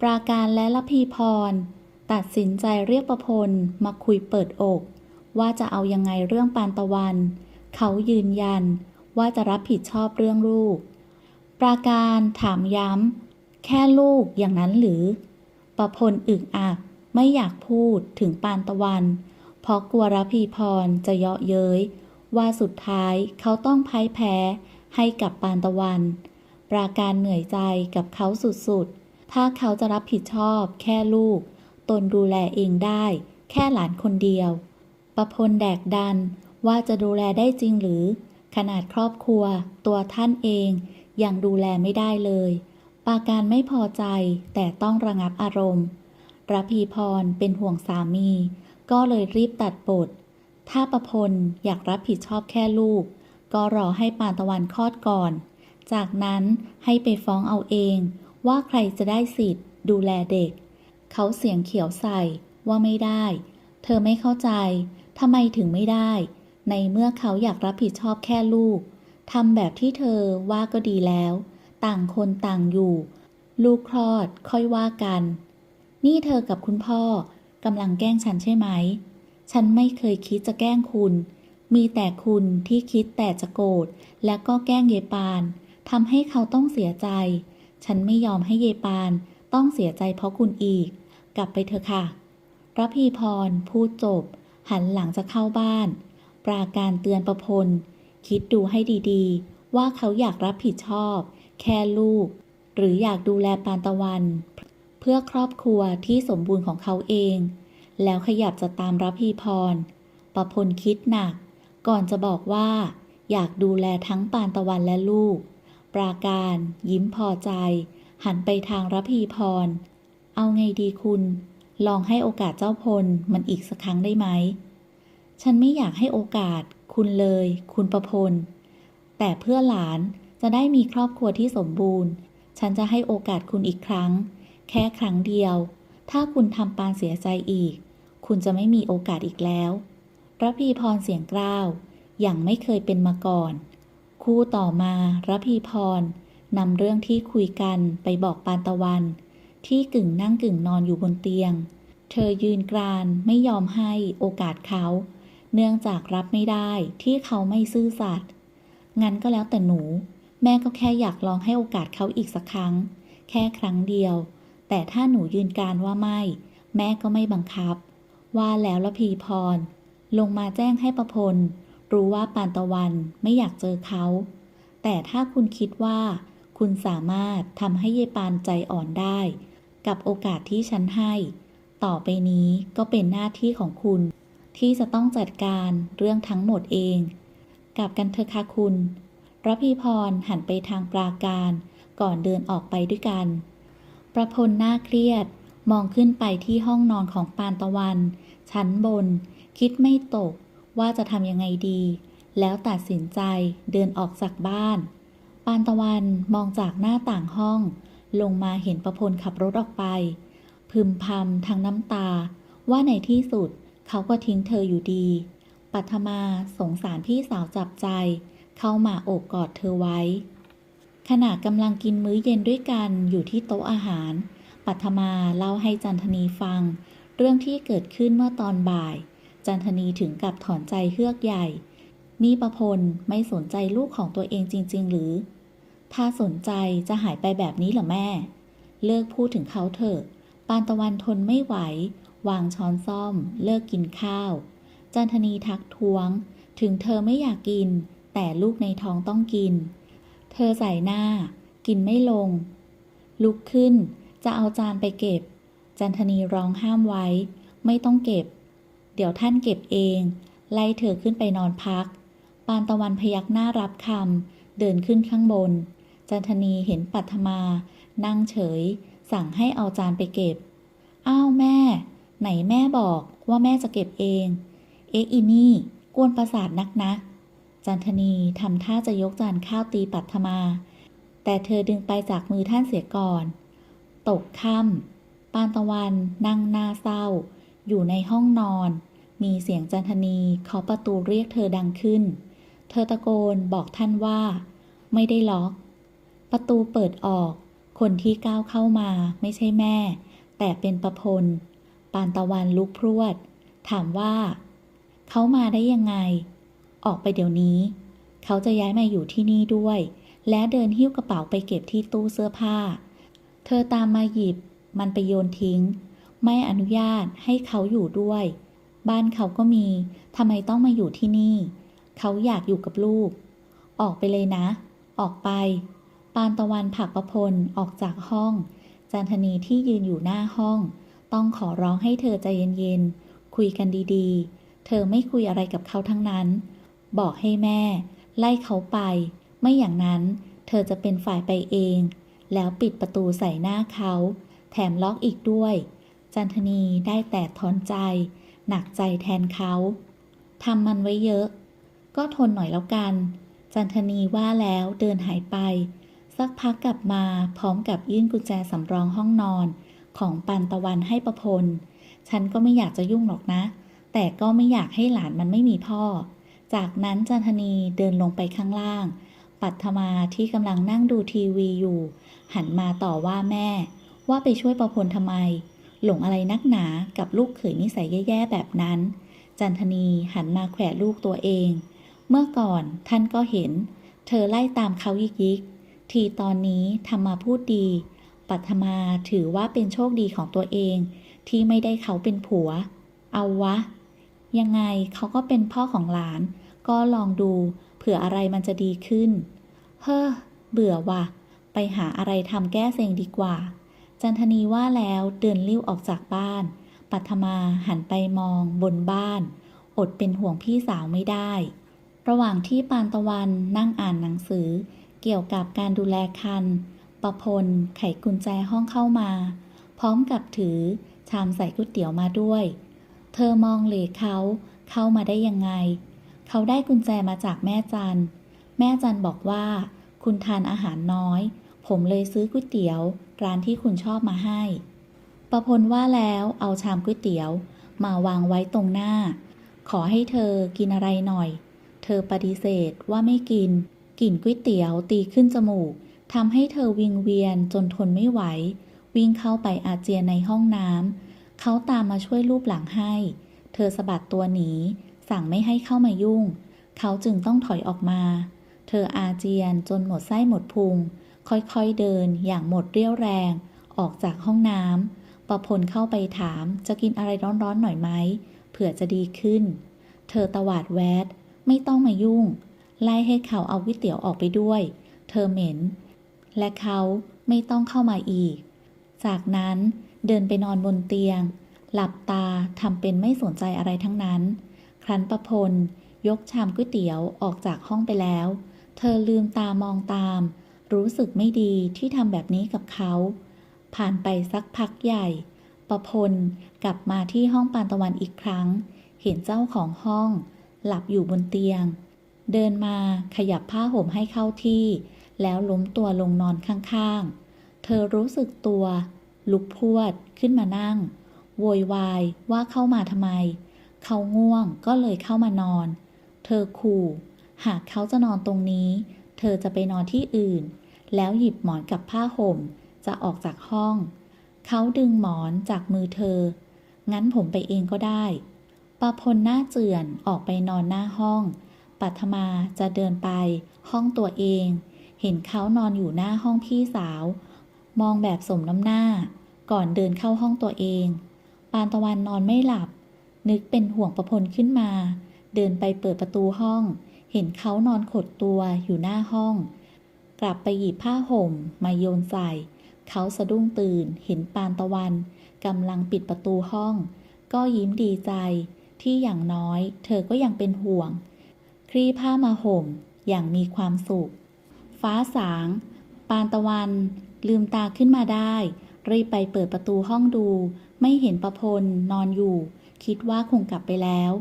ปราการและละพีพร ตัดสินใจเรียกประพลมาคุยเปิดอก ว่าจะเอายังไงเรื่องปานตะวัน เขายืนยันว่าจะรับผิดชอบเรื่องลูก ปราการถามย้ำ แค่ลูกอย่างนั้นหรือ ประพลอึกอักไม่อยากพูดถึงปานตะวัน เพราะกลัวรพีพรจะเยาะเย้ย ว่าสุดท้ายเขาต้องพ่ายแพ้ให้กับปานตะวัน ปราการเหนื่อยใจกับเขาสุดๆ ถ้าเขาจะรับผิดชอบ แค่ลูก ตนดูแลเองได้ แค่หลานคนเดียว ประพลแดกดันว่าจะดูแลได้จริงหรือ ขนาดครอบครัว ตัวท่านเองยังดูแลไม่ได้เลย ปาการไม่พอใจแต่ต้องระงับอารมณ์ระพีพรเป็นห่วงสามี ก็เลยรีบตัดบทถ้าประพลอยากรับผิดชอบแค่ลูก ก็รอให้ปานตะวันคลอดก่อน จากนั้นให้ไปฟ้องเอาเอง ว่าใครจะได้สิทธิ์ ดูแลเด็ก เขาเสียงเขียวใส่ว่าไม่ได้ เธอไม่เข้าใจทำไมถึงไม่ได้ ในเมื่อเขาอยากรับผิดชอบแค่ลูกทำแบบที่เธอว่าก็ดีแล้ว ต่างคนต่างอยู่ ลูกคลอดค่อยว่ากัน นี่เธอกับคุณพ่อกำลังแกล้งฉันใช่ไหม ฉันไม่เคยคิดจะแกล้งคุณ มีแต่คุณที่คิดแต่จะโกรธและก็แกล้งเยปานทำให้เขาต้องเสียใจ ฉันไม่ยอมให้เยปานต้องเสียใจเพราะคุณอีก กลับไปเถอะค่ะรพีพรพูดจบ หันหลังจะเข้าบ้าน ปราการเตือนประพล คิดดูให้ดีๆ ว่าเขาอยากรับผิดชอบ แค่ลูก หรืออยากดูแลปานตะวัน เพื่อครอบครัวที่สมบูรณ์ของเขาเอง แล้วขยับจะตามรับพีพร ประพลคิดหนัก ก่อนจะบอกว่า อยากดูแลทั้งปานตะวันและลูก ปราการ ยิ้มพอใจ หันไปทางรับพีพร เอาไงดีคุณ ลองให้โอกาสเจ้าพลมันอีกสักครั้งได้ไหม ฉันไม่อยากให้โอกาส คุณเลย คุณประพล แต่เพื่อหลานจะได้มีครอบครัวที่สมบูรณ์ ฉันจะให้โอกาสคุณอีกครั้ง แค่ครั้งเดียว ถ้าคุณทำปานเสียใจอีก คุณจะไม่มีโอกาสอีกแล้วระพีพรเสียงกล้าว อย่างไม่เคยเป็นมาก่อน คู่ต่อมาระพีพรนำเรื่องที่คุยกันไปบอกปานตะวัน ที่กึ่งนั่งกึ่งนอนอยู่บนเตียง เธอยืนกรานไม่ยอมให้โอกาสเขา เนื่องจากรับไม่ได้ที่เขาไม่ซื่อสัตย์งั้นก็แล้วแต่หนู แม่ก็แค่อยากลองให้โอกาสเขาอีกสักครั้ง แค่ครั้งเดียว แต่ถ้าหนูยืนการว่าไม่ แม่ก็ไม่บังคับ ว่าแล้วละพีพร ลงมาแจ้งให้ประพล รู้ว่าปานตะวันไม่อยากเจอเขา แต่ถ้าคุณคิดว่า คุณสามารถทำให้ยายปานใจอ่อนได้ กับโอกาสที่ฉันให้ ต่อไปนี้ก็เป็นหน้าที่ของคุณ ที่จะต้องจัดการเรื่องทั้งหมดเอง กลับกันเถอะค่ะคุณรพีพรหันไปทางปราการก่อนเดินออกไปด้วยกัน ประพลหน้าเครียดมองขึ้นไปที่ห้องนอนของปานตะวัน ชั้นบน คิดไม่ตก ว่าจะทำยังไงดี แล้วตัดสินใจเดินออกจากบ้าน ปานตะวันมองจากหน้าต่างห้อง ลงมาเห็นประพลขับรถออกไป พึมพำทั้งน้ำตา ว่าในที่สุดเขาก็ทิ้งเธออยู่ดีปัทมาสงสารพี่สาวจับใจ เข้ามาโอบกอดเธอไว้ ขณะกำลังกินมื้อเย็นด้วยกันอยู่ที่โต๊ะอาหาร ปัทมาเล่าให้จันทนีฟัง เรื่องที่เกิดขึ้นเมื่อตอนบ่าย จันทนีถึงกับถอนใจเฮือกใหญ่ นี่ประพลไม่สนใจลูกของตัวเองจริง ๆ หรือ ถ้าสนใจจะหายไปแบบนี้เหรอแม่ เลิกพูดถึงเขาเถอะ ปานตะวันทนไม่ไหว วางช้อนซ่อม เลิกกินข้าว จันทนีทักท้วง ถึงเธอไม่อยากกิน แต่ลูกในท้องต้องกิน เธอใส่หน้า กินไม่ลง ลุกขึ้น จะเอาจานไปเก็บ จันทนีร้องห้ามไว้ ไม่ต้องเก็บ ดี๋ยวท่านเก็บเอง ไล่เธอขึ้นไปนอนพัก ปานตะวันพยักหน้ารับคำเดินขึ้นข้างบน จันทนีเห็นปัทมา นั่งเฉย สั่งให้เอาจานไปเก็บ อ้าวแม่ ไหนแม่บอกว่าแม่จะเก็บเอง เอ๊ะอีนี่ กวนประสาทนักนะ จันทนีทำท่าจะยกจานข้าวตีปัทมา แต่เธอดึงไปจากมือท่านเสียก่อน ตกค่ำปานตะวันนั่งหน้าเศร้า อยู่ในห้องนอน มีเสียงจันทนีเคาะประตูเรียกเธอดังขึ้น เธอตะโกนบอกท่านว่า ไม่ได้ล็อก ประตูเปิดออก คนที่ก้าวเข้ามาไม่ใช่แม่ แต่เป็นประพล ปานตะวันลุกพรวด ถามว่า เขามาได้ยังไง ออกไปเดี๋ยวนี้ เขาจะย้ายมาอยู่ที่นี่ด้วย และเดินหิ้วกระเป๋าไปเก็บที่ตู้เสื้อผ้า เธอตามมาหยิบ มันไปโยนทิ้ง ไม่อนุญาตให้เขาอยู่ด้วย บ้านเขาก็มีทำไมต้องมาอยู่ที่นี่ เขาอยากอยู่กับลูก ออกไปเลยนะ ออกไป ปานตะวันผักประพลออกจากห้อง จันทนีที่ยืนอยู่หน้าห้อง ต้องขอร้องให้เธอใจเย็นๆ คุยกันดีๆ เธอไม่คุยอะไรกับเขาทั้งนั้น บอกให้แม่ ไล่เขาไป ไม่อย่างนั้นเธอจะเป็นฝ่ายไปเอง แล้วปิดประตูใส่หน้าเขา แถมล็อกอีกด้วย จันทนีได้แต่ทอนใจ หนักใจแทนเขาทำมันไว้เยอะ ก็ทนหน่อยแล้วกัน จันทนีว่าแล้วเดินหายไป สักพักกลับมาพร้อมกับยื่นกุญแจสำรองห้องนอน ของปันตะวันให้ประพล ฉันก็ไม่อยากจะยุ่งหรอกนะ แต่ก็ไม่อยากให้หลานมันไม่มีพ่อ จากนั้นจันทนีเดินลงไปข้างล่าง ปัทมาที่กำลังนั่งดูทีวีอยู่ หันมาต่อว่าแม่ ว่าไปช่วยประพลทำไม หลงอะไรนักหนากับลูกเขยนิสัยแย่ๆแบบนั้น จันทนีหันมาแขวะลูกตัวเอง เมื่อก่อนท่านก็เห็น เธอไล่ตามเขายิกยิกๆทีตอนนี้ทำมาพูดดี ปัทมาถือว่าเป็นโชคดีของตัวเอง ที่ไม่ได้เขาเป็นผัว เอาวะ ยังไงเขาก็เป็นพ่อของหลาน ก็ลองดู เผื่ออะไรมันจะดีขึ้น เฮ้อ เบื่อว่ะ ไปหาอะไรทำแก้เซ็งดีกว่า จันทนีว่าแล้วเดินลิ้วออกจากบ้าน ปัทมาหันไปมองบนบ้าน อดเป็นห่วงพี่สาวไม่ได้ ระหว่างที่ปานตะวันนั่งอ่านหนังสือ เกี่ยวกับการดูแลคัน ประพลไขกุญแจห้องเข้ามา พร้อมกับถือชามใส่ก๋วยเตี๋ยวมาด้วย เธอมองเหลเขาเข้ามาได้ยังไง เขาได้กุญแจมาจากแม่จัน แม่จันบอกว่า คุณทานอาหารน้อย ผมเลยซื้อก๋วยเตี๋ยว ร้านที่คุณชอบมาให้ ประพลว่าแล้วเอาชามก๋วยเตี๋ยว มาวางไว้ตรงหน้า ขอให้เธอกินอะไรหน่อย เธอปฏิเสธว่าไม่กิน กลิ่นก๋วยเตี๋ยวตีขึ้นจมูกทำให้เธอวิงเวียนจนทนไม่ไหว วิ่งเข้าไปอาเจียนในห้องน้ำเขาตามมาช่วยรูปหลังให้ เธอสะบัดตัวหนี สั่งไม่ให้เข้ามายุ่ง เขาจึงต้องถอยออกมา เธออาเจียนจนหมดไส้หมดพุง ค่อยๆเดินอย่างหมดเรี่ยวแรง ออกจากห้องน้ำประพลเข้าไปถามจะกินอะไรร้อนๆหน่อยไหมเผื่อจะดีขึ้น เธอตวาดแวด ไม่ต้องมายุ่ง ไล่ให้เขาเอาก๋วยเตี๋ยวออกไปด้วย เธอเหม็น และเขาไม่ต้องเข้ามาอีก จากนั้นเดินไปนอนบนเตียง หลับตาทำเป็นไม่สนใจอะไรทั้งนั้น ครั้นประพลยกชามก๋วยเตี๋ยวออกจากห้องไปแล้ว เธอลืมตามองตาม รู้สึกไม่ดีที่ทำแบบนี้กับเขา ผ่านไปสักพักใหญ่ ประพลกลับมาที่ห้องปานตะวันอีกครั้ง เห็นเจ้าของห้อง หลับอยู่บนเตียง เดินมาขยับผ้าห่มให้เข้าที่ แล้วล้มตัวลงนอนข้างๆ เธอรู้สึกตัว ลุกพวดขึ้นมานั่ง โวยวายว่าเข้ามาทำไม เขาง่วงก็เลยเข้ามานอน เธอขู่ หากเขาจะนอนตรงนี้ เธอจะไปนอนที่อื่น แล้วหยิบหมอนกับผ้าห่ม จะออกจากห้อง เขาดึงหมอนจากมือเธอ งั้นผมไปเองก็ได้ปาพลหน้าเจือนออกไปนอนหน้าห้อง ปัทมาจะเดินไป ห้องตัวเอง เห็นเขานอนอยู่หน้าห้องพี่สาว มองแบบสมน้ำหน้า ก่อนเดินเข้าห้องตัวเอง ปานตะวันนอนไม่หลับ นึกเป็นห่วงประพลขึ้นมา เดินไปเปิดประตูห้อง เห็นเขานอนขดตัวอยู่หน้าห้อง กลับไปหยิบผ้าห่มมาโยนใส่ เขาสะดุ้งตื่น เห็นปานตะวันกำลังปิดประตูห้อง ก็ยิ้มดีใจที่อย่างน้อย เธอก็ยังเป็นห่วง คลี่ผ้ามาห่มอย่างมีความสุข ฟ้าสาง ปานตะวัน ลืมตาขึ้นมาได้ รีบไปเปิดประตูห้องดู ไม่เห็นประพลนอนอยู่ คิดว่าคงกลับไปแล้ว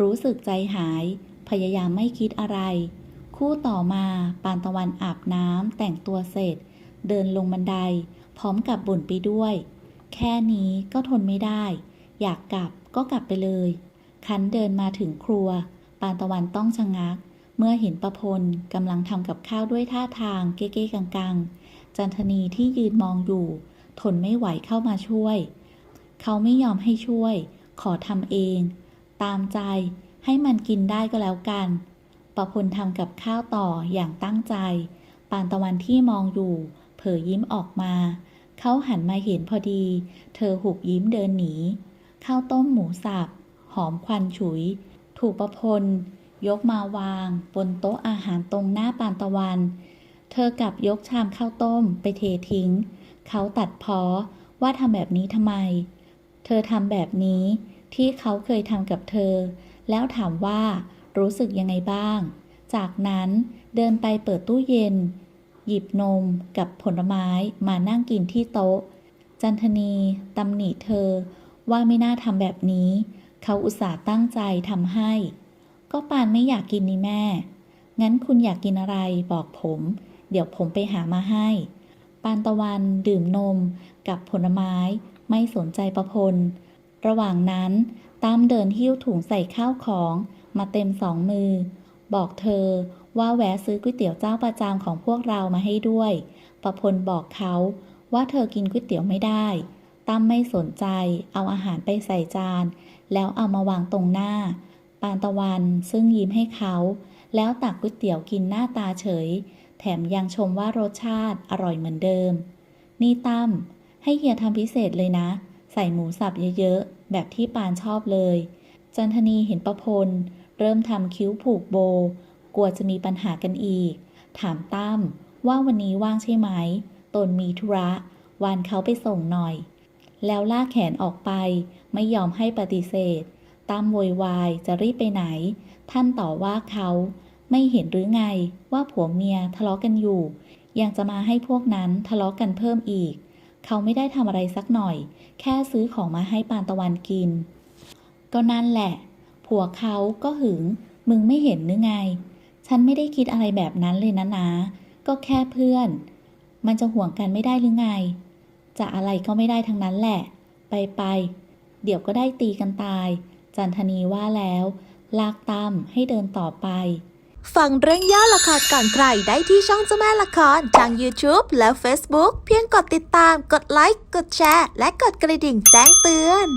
รู้สึกใจหาย พยายามไม่คิดอะไร คู่ต่อมาปานตะวันอาบน้ำแต่งตัวเสร็จ เดินลงบันได พร้อมกับบ่นไปด้วย แค่นี้ก็ทนไม่ได้ อยากกลับก็กลับไปเลย คันเดินมาถึงครัว ปานตะวันต้องชะงัก เมื่อเห็นประพลกำลังทำกับข้าวด้วยท่าทางเก๊ๆกังๆ จันทนีที่ยืนมองอยู่ ทนไม่ไหวเข้ามาช่วย เขาไม่ยอมให้ช่วย ขอทำเอง ตามใจ ให้มันกินได้ก็แล้วกัน ประพลทำกับข้าวต่ออย่างตั้งใจ ปานตะวันที่มองอยู่ เผยยิ้มออกมา เขาหันมาเห็นพอดี เธอหุบยิ้มเดินหนี ข้าวต้มหมูสับ หอมควันฉุย ถูกประพล ยกมาวาง บนโต๊ะอาหารตรงหน้าปานตะวัน เธอกลับยกชามข้าวต้มไปเททิ้ง เขาตัดพ้อว่าทำแบบนี้ทำไม เธอทำแบบนี้ที่เขาเคยทำกับเธอ แล้วถามว่า รู้สึกยังไงบ้าง จากนั้นเดินไปเปิดตู้เย็น หยิบนมกับผลไม้มานั่งกินที่โต๊ะ จันทนีตำหนิเธอว่าไม่น่าทำแบบนี้ เขาอุตส่าห์ตั้งใจทำให้ ก็ปานไม่อยากกินนี่แม่ งั้นคุณอยากกินอะไรบอกผม เดี๋ยวผมไปหามาให้ ปานตะวันดื่มนมกับผลไม้ไม่สนใจประพล ระหว่างนั้นตั้มเดินหิ้วถุงใส่ข้าวของมาเต็มสองมือ บอกเธอว่าแวะซื้อก๋วยเตี๋ยวเจ้าประจำของพวกเรามาให้ด้วย ประพลบอกเขาว่าเธอกินก๋วยเตี๋ยวไม่ได้ ตั้มไม่สนใจ เอาอาหารไปใส่จาน แล้วเอามาวางตรงหน้า ปานตะวันซึ่งยิ้มให้เขา แล้วตักก๋วยเตี๋ยวกินหน้าตาเฉย แถมยังชมว่ารสชาติอร่อยเหมือนเดิม นี่ตั้มให้เฮียทำพิเศษเลยนะ ส่หมูสับเยอะๆ แบบที่ปานชอบเลย จันทนีเห็นประพล เริ่มทำคิ้วผูกโบ กลัวจะมีปัญหากันอีก ถามตั้มว่าวันนี้ว่างใช่ไหม ตนมีธุระ วานเขาไปส่งหน่อย แล้วลากแขนออกไป ไม่ยอมให้ปฏิเสธ ตั้มโวยวายจะรีบไปไหน ท่านต่อว่าเขาไม่เห็นหรือไงว่าผัวเมียทะเลาะกันอยู่ ยังจะมาให้พวกนั้นทะเลาะกันเพิ่มอีก เขาไม่ได้ทำอะไรสักหน่อย แค่ซื้อของมาให้ปานตะวันกิน ก็นั่นแหละ ผัวเขาก็หึง มึงไม่เห็นหรือไง ฉันไม่ได้คิดอะไรแบบนั้นเลยนะนะ ก็แค่เพื่อน มันจะห่วงกันไม่ได้หรือไง จะอะไรก็ไม่ได้ทั้งนั้นแหละ ไปไป เดี๋ยวก็ได้ตีกันตาย จันทนีว่าแล้ว ลากตั้มให้เดินต่อไป ฟังเรื่องย่อละครก่อนใครได้ที่ช่องเจ้าแม่ละครทาง YouTube และ Facebook เพียงกดติดตาม กดไลค์ กดแชร์ และกดกระดิ่งแจ้งเตือน